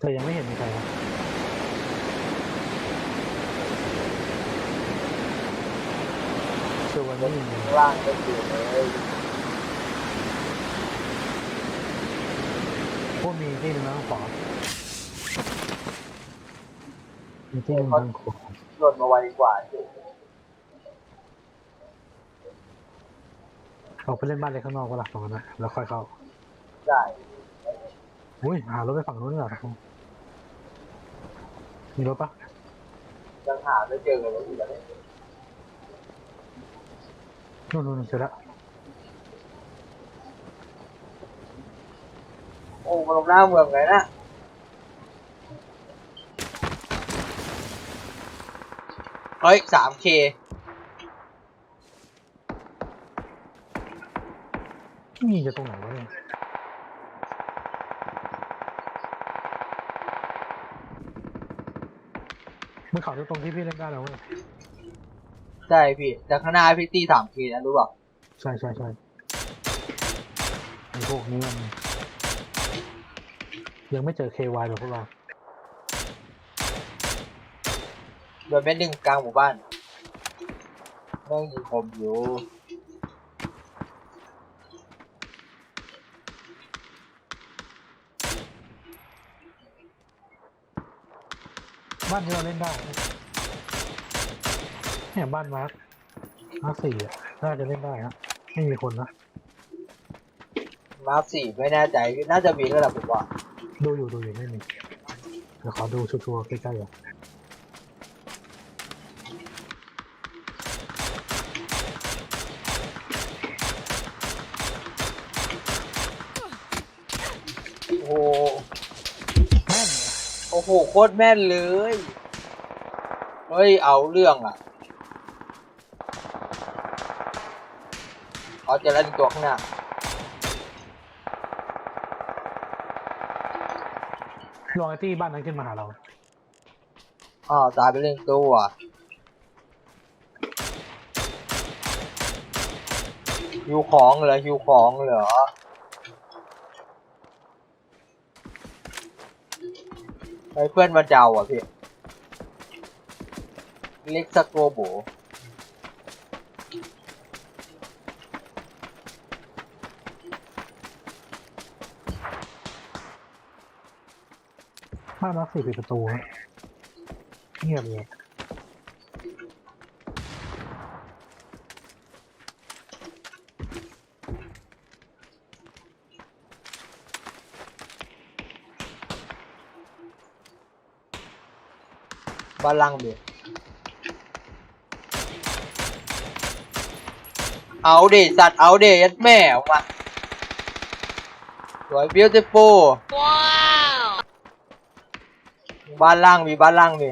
แต่ยังไม่เห็นมีใครนะส่วนนี้ข้างล่างก็อยู่เลยพวกมีที่หนึงนะขวามีที่หนึงทางขวาหล่นมาไวกว่าสิเราไปเล่นบ้านเล็กข้างนอกก็หลักตรงนั้นนะแล้วค่อยเข้า ได้ อุ้ยหารถไปฝั่งนู้นดีกว่า มีรถปะยังหาไม่เจอเลยว่าอยู่ไหนนู่นนู่นเจอแล้วโอ้มาลงหน้าเมืองเลยนะเฮ้ยสามเคมีจะตรงไหนวะเนี่ย มันเขาจะตรงที่พี่เล่นได้แล้วเว้ยใช่พี่แต่ข้างหน้าพี่ตีสามเคนะรู้ป่ะใช่ใช่ใช่ไอพวกนี้มันยังไม่เจอ KY แบบพวกเราโดนเม็ดหนึ่งกลางหมู่บ้านแม่งยิงผมอยู่ บ้านที่เราเล่นได้นะเนี่ยบ้านมาร์คมาร์คสี่อะน่าจะเล่นได้นะไม่มีคนนะมาร์คสี่ไม่แน่ใจน่าจะมีแล้วแหละผมว่าดูอยู่ดูอยู่ไม่มีเดี๋ยวขอดูชัวร์ๆใกล้ๆอะโอ้โอ้โหโคตรแม่นเลย เฮ้ย เอาเรื่องอะเอาเจะเล่นตัวข้างหน้าลองไอ้ที่บ้านนั้นขึ้นมาหาเรา อ้าวตายไปเรื่องตัวฮิวของเหรอฮิวของเหรอ ไอ้เพื่อนมาเจ้าอะพี่เล็กสโกโบบ้านมาร์คสี่ปิดประตูฮะเงียบเลย บ้านล่างเบียเอาเดสัตว์เอาเดยัดแม่ออกมาสวย beautiful บ้านล่างมีบ้านล่างมี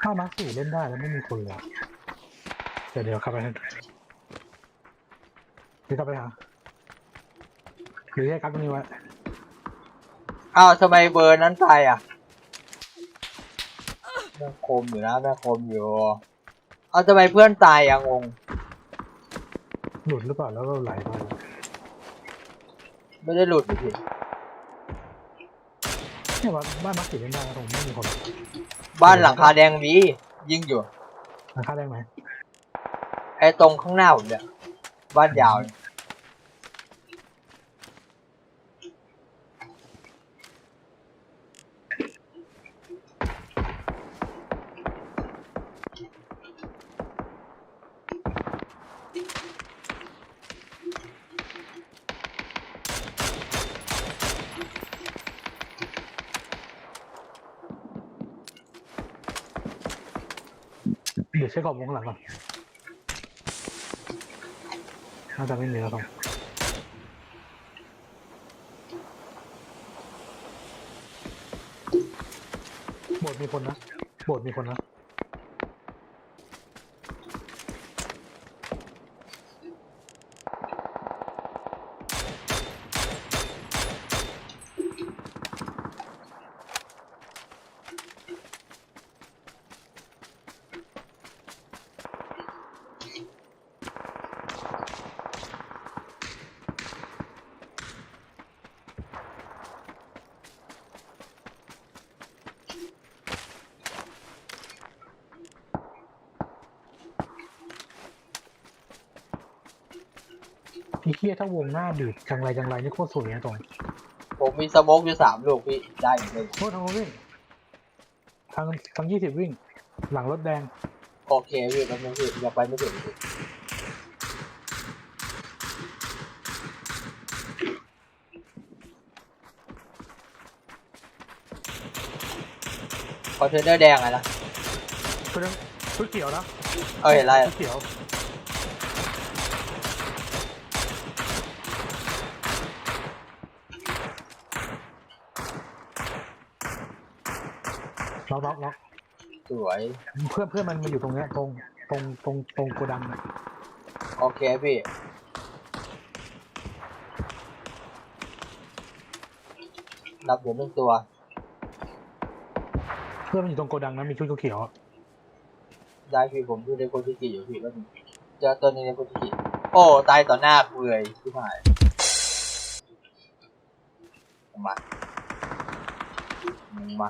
ถ้ามาร์คสี่เล่นได้แล้วไม่มีคนเลยอะ เดี๋ยวเดี๋ยวเข้าไปให้พี่เข้าไปหาหรือแยกกันตรงนี้ไว้อ้าวทำไมเบอร์นั้นตายอะแม่งคมอยู่นะแม่งคมอยู่เอาทำไมเพื่อนตายอะงงหลุดหรือเปล่าแล้วก็ไหลไปไม่ได้หลุดอยู่พี่เนี่ยว่าบ้านมาร์คสี่เล่นได้นะตรงไม่มีคนบ้านหลังคาแดงมียิงอยู่ราคาได้ไหม ไอ้ตรงข้างหน้าผมเนี่ยบ้านยาวเนี่ยเดี๋ยวเช็คขอบวงหลังก่อน น่าจะไม่มีแล้วครับโบสถ์มีคนนะโบสถ์มีคนนะ นี่เฮียถ้าวงหน้าบีบจังไรจังไรนี่โคตรสวยนะตรงผมมีสโมกอยู่สามลูกพี่ได้อยู่เลยโทษทางโน้นวิ่งทางทางยี่สิบวิ่ง หลังรถแดงโอเคพี่แป๊บนึงพี่ยังไปไม่ถึงพี่คอนเทนเนอร์แดงอะนะชุดนั้นชุดเขียวนะ เออเห็นไรชุดเขียว ล็อกล็อกล็อกสวย เพื่อนเพื่อนมันมาอยู่ตรงเนี้ยตรงตรงตรงตรงโกดังน่ะโอเคพี่รับอยู่หนึ่งตัว เพื่อนมันอยู่ตรงโกดังนะมีชุดเขียวๆอะได้พี่ผมดูในโคจิกิอยู่พี่แล้วเจอตัวนี้ในโคจิกิ โอ้ตายต่อหน้ากูเลยที่หายมามึงมา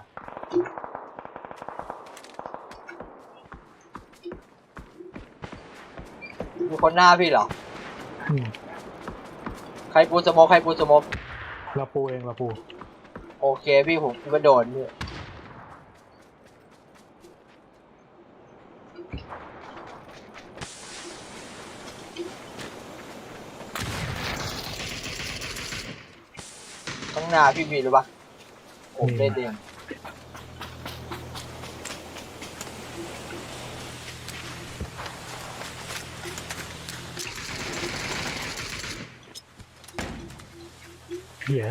มีคนหน้าพี่เหรอ อืมใครปูสโมกใครปูสโมกเราปูเองเราปูโอเคพี่ผมคิดว่าโดนพี่ข้างหน้าพี่มีหรือปะผมเล่นเอง เหี้ย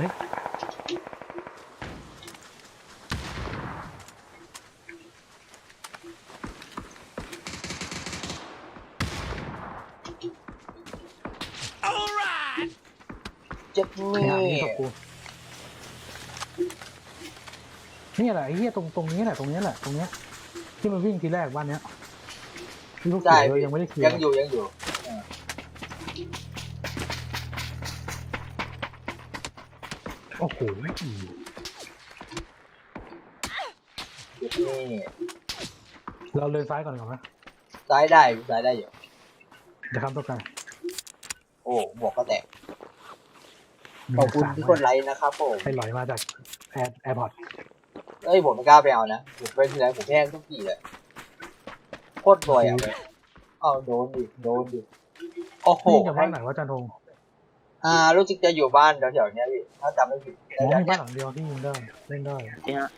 เจ็บไอ้นี่ห่านี่กับกูนี่แหละไอ้เหี้ยตรงตรงนี้แหละตรงนี้แหละตรงเนี้ยที่มันวิ่งทีแรกบ้านเนี้ยที่ลูกเขียวเลยยังไม่ได้เคลียยังร์อยู่ยังอยู่ โอ้โหเจ็บนี่เราเลยซ้ายก่อนก่อนไหมซ้ายได้ซ้ายได้อยู่เดี๋ยวคำต้องการโอ้หมวกก็แตกขอบคุณที่กดไลค์นะครับผมให้ลอยมาจากแอร์แอร์พอร์ตเอ้ยผมไม่กล้าไปเอานะผมไปที่ไหนผมแห้งทุกทีเลยโคตรรวยอะเลยเอาโดนดิโดนดิโอ้โหนี่จะบ้านไหนว่าจันทง อ่ารู้สึกจะอยู่บ้านแถวๆเนี้ยพี่ถ้าจำไม่ผิดอ๋อแถวมีๆบ้าเนี้นยหลังเดียวที่ยิงได้เล่นได้นี่ฮะ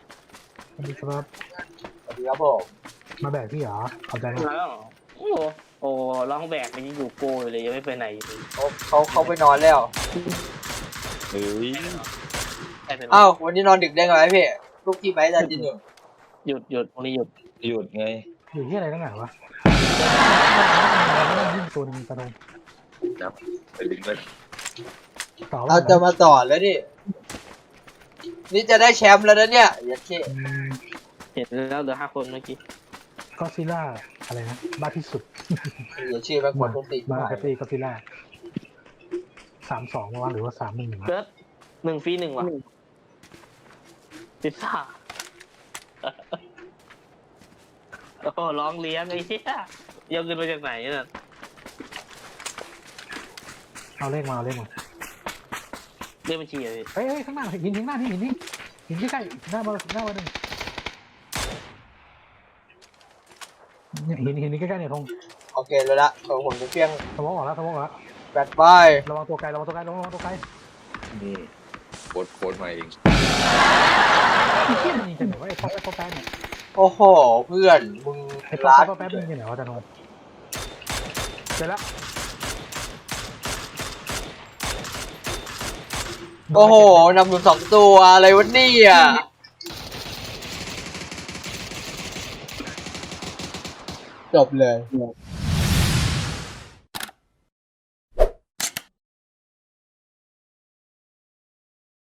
สวัสดีครับสวัสดีครับผมมาแบกพี่เหรอเข้าใจไหมแล้วโอ้โหโอ้ร้องแบกมันยังอยู่โกอยู่เลยยังไม่ไปไหนอยู่เลยเขาเขาเขาไปนอนแล้วเฮ้ยใช่เป็นอ้าววันนี้นอนดึกได้ไงพี่ลูกที่ไปจันทีหนึ่งหยุดหยุดตรงนี้หยุดหยุดไงอยู่ที่อะไรตั้งไหนวะยิ่งตัวหนึงจันทงจับไปดึงไป ต่อเราจะมาต่อแล้วดินี่จะได้แชมป์แล้วนะเนี่ยอย่าเช่เห็นแล้วเหลือห้าคนเมื่อกี้ก็ซิล่าอะไรนะบ้าที่สุดอย่าเชื่อแม่งกดต้นตีนมาหายแคปปี้ก็ซิล่าสามสองวะหรือว่าสามหนึ่งวะเกิดหนึ่งฟรีหนึ่งว่ะพิซซ่าโอ้โหร้องเลี้ยงไอ้เหี้ยยกเงินมาจากไหนเนี่ย เอาเลขมาเอาเลขมาเรียกบัญชีอะพี่เฮ้ยเฮ้ยข้างหน้าหินข้างหน้านี่หินนี่หินใกล้ๆหน้ามาหน้ามาหนึ่งเนี่ยหินหินนี่ใกล้ๆเนี่ยทงโอเคเลยละเออผมจะเพียงสมองออกแล้วสมองออกแล้วแบตบายระวังตัวไกลระวังตัวไกลระวังตัวไกลนี่โค้ดโค้ดมาเองไอ้เหี้ยมันยิงกันไหนวะไอ้ป๊อปแป๊บป๊อปแป๊บเนี่ยโอ้โห เพื่อน มึงไอ้ป๊อปรัแป๊ดบป๊อปแป๊บมันยิงกันไหนวะจันทงเสร็จแล้ว โอ้โหนำอยู่สองตัวอะไรวะเนี่ยจบเลย